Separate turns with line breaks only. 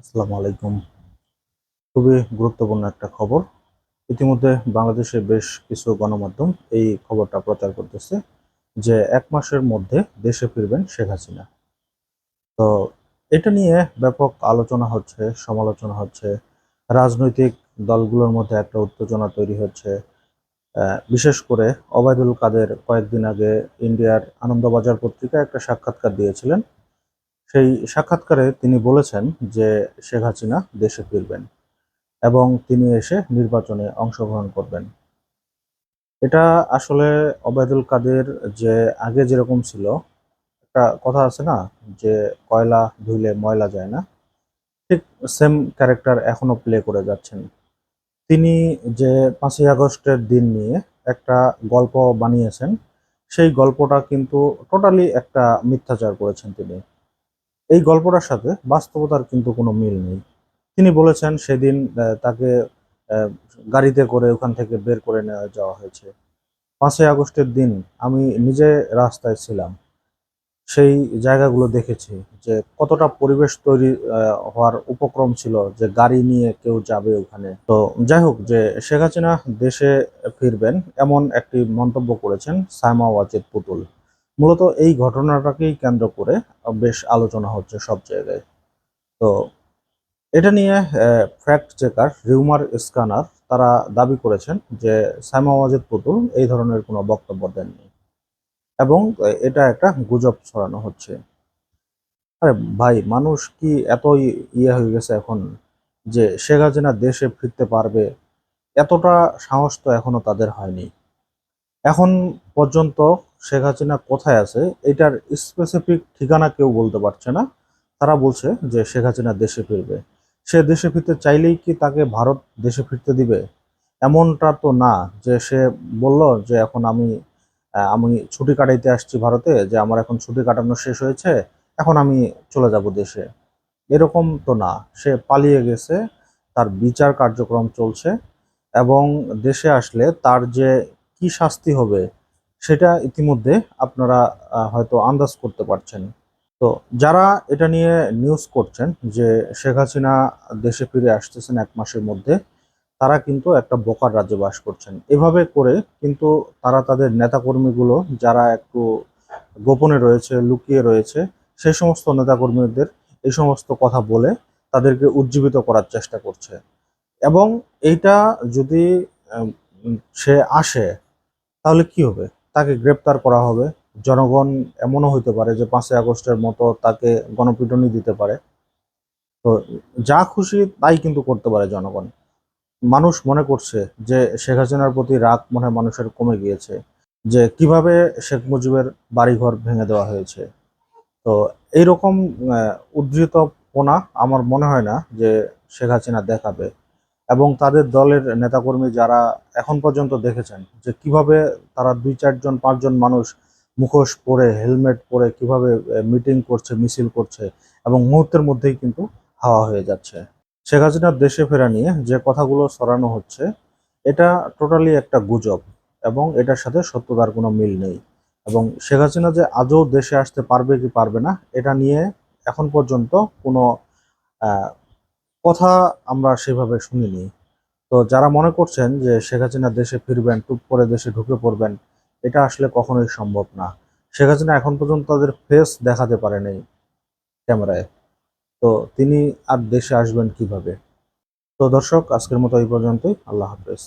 আসসালামু আলাইকুম। খুবই গুরুত্বপূর্ণ একটা খবর। ইতিমধ্যে বাংলাদেশে বেশ কিছু গণমাধ্যম এই খবরটা প্রচার করতেছে যে এক মাসের মধ্যে দেশে ফিরবেন শেখ হাসিনা। তো এটা নিয়ে ব্যাপক আলোচনা হচ্ছে, সমালোচনা হচ্ছে। রাজনৈতিক দলগুলোর মধ্যে একটা উত্তেজনা তৈরি হচ্ছে। বিশেষ করে ওবায়দুল কাদের কয়েকদিন আগে ইন্ডিয়ার আনন্দবাজার পত্রিকায় একটা সাক্ষাৎকার দিয়েছিলেন। সেই সাক্ষাৎকারে তিনি বলেছেন যে শেখ হাসিনা দেশে ফিরবেন এবং তিনি এসে নির্বাচনে অংশগ্রহণ করবেন। এটা আসলে ওবায়দুল কাদের যে আগে যেরকম ছিল, একটা কথা আছে না, যে কয়লা ধুইলে ময়লা যায় না, ঠিক সেম ক্যারেক্টার এখনও প্লে করে যাচ্ছেন। তিনি যে পাঁচই আগস্টের দিন নিয়ে একটা গল্প বানিয়েছেন, সেই গল্পটা কিন্তু টোটালি একটা মিথ্যাচার করেছেন তিনি। এই গল্পটার সাথে বাস্তবতার কিন্তু কোনো মিল নেই। তিনি বলেছেন সেদিন তাকে গাড়িতে করে ওখান থেকে বের করে নেওয়া যাওয়া হয়েছে। পাঁচই আগস্টের দিন আমি নিজে রাস্তায় ছিলাম। সেই জায়গাগুলো দেখেছি যে কতটা পরিবেশ তৈরি হওয়ার উপক্রম ছিল যে গাড়ি নিয়ে কেউ যাবে ওখানে। তো যাই হোক যে শেখ হাসিনা দেশে ফিরবেন এমন একটি মন্তব্য করেছেন সাইমা ওয়াজেদ পুতুল। মূলত এই ঘটনাটাকেই কেন্দ্র করে বেশ আলোচনা হচ্ছে সব জায়গায়। তো এটা নিয়ে ফ্যাক্ট চেকার রিউমার স্ক্যানার তারা দাবি করেছেন যে সাইমা ওয়াজেদ পুতুল এই ধরনের কোনো বক্তব্য দেননি এবং এটা একটা গুজব ছড়ানো হচ্ছে। আরে ভাই, মানুষ কি এতই ইয়ে হয়ে গেছে এখন যে শেখ হাসিনা দেশে ফিরতে পারবে? এতটা সাহস তো এখনও তাদের হয়নি। এখন পর্যন্ত শেখ হাসিনা কোথায় আছে, এটার স্পেসিফিক ঠিকানা কেউ বলতে পারছে না। তারা বলছে যে শেখ হাসিনা দেশে ফিরবে। সে দেশে ফিরতে চাইলেই কি তাকে ভারত দেশে ফিরতে দিবে? এমনটা তো না যে সে বলল যে এখন আমি আমি ছুটি কাটাইতে আসছি ভারতে, যে আমার এখন ছুটি কাটানো শেষ হয়েছে, এখন আমি চলে যাব দেশে। এরকম তো না। সে পালিয়ে গেছে, তার বিচার কার্যক্রম চলছে এবং দেশে আসলে তার যে কি শাস্তি হবে সেটা ইতিমধ্যে আপনারা হয়তো আন্দাজ করতে পারছেন। তো যারা এটা নিয়ে নিউজ করছেন যে শেখ হাসিনা দেশে ফিরে আসতেছেন এক মাসের মধ্যে, তারা কিন্তু একটা বোকার রাজ্যে বাস করছেন। এভাবে করে কিন্তু তারা তাদের নেতাকর্মীগুলো যারা একটু গোপনে রয়েছে, লুকিয়ে রয়েছে, সেই সমস্ত নেতাকর্মীদের এই সমস্ত কথা বলে তাদেরকে উজ্জীবিত করার চেষ্টা করছে। এবং এইটা যদি সে আসে, তাহলে কি হবে? তাকে গ্রেপ্তার করা হবে। জনগণ এমনও হইতে পারে যে পাঁচই আগস্টের মতো তাকে গণপিটুনি দিতে পারে। তো যা খুশি তাই কিন্তু করতে পারে জনগণ। মানুষ মনে করছে যে শেখ হাসিনার প্রতি রাগ মনে মানুষের কমে গিয়েছে যে কীভাবে শেখ মুজিবের বাড়িঘর ভেঙে দেওয়া হয়েছে। তো এইরকম আহ, উদ্ধৃতপনা আমার মনে হয় না যে শেখ হাসিনা দেখাবে। এবং তাদের দলের নেতাকর্মী যারা এখন পর্যন্ত দেখেছেন যে কীভাবে তারা দুই, চারজন, পাঁচজন মানুষ মুখোশ পরে, হেলমেট পরে কীভাবে মিটিং করছে, মিছিল করছে এবং মুহূর্তের মধ্যেই কিন্তু হাওয়া হয়ে যাচ্ছে। শেখ হাসিনার দেশে ফেরা নিয়ে যে কথাগুলো সরানো হচ্ছে, এটা টোটালি একটা গুজব এবং এটার সাথে সত্যতার কোনো মিল নেই। এবং শেখ হাসিনা যে আজও দেশে আসতে পারবে কি পারবে না, এটা নিয়ে এখন পর্যন্ত কোনো কথা আমরা সেভাবে শুনিনি। তো যারা মনে করছেন যে শেখ হাসিনা দেশে ফিরবেন, টুপ করে দেশে ঢুকে পড়বেন, এটা আসলে কখনোই সম্ভব না। শেখ হাসিনা এখন পর্যন্ত তাদের ফেস দেখাতে পারেনি ক্যামেরায়। তো তিনি আর দেশে আসবেন কীভাবে? তো দর্শক, আজকের মতো এই পর্যন্তই। আল্লাহ হাফেজ।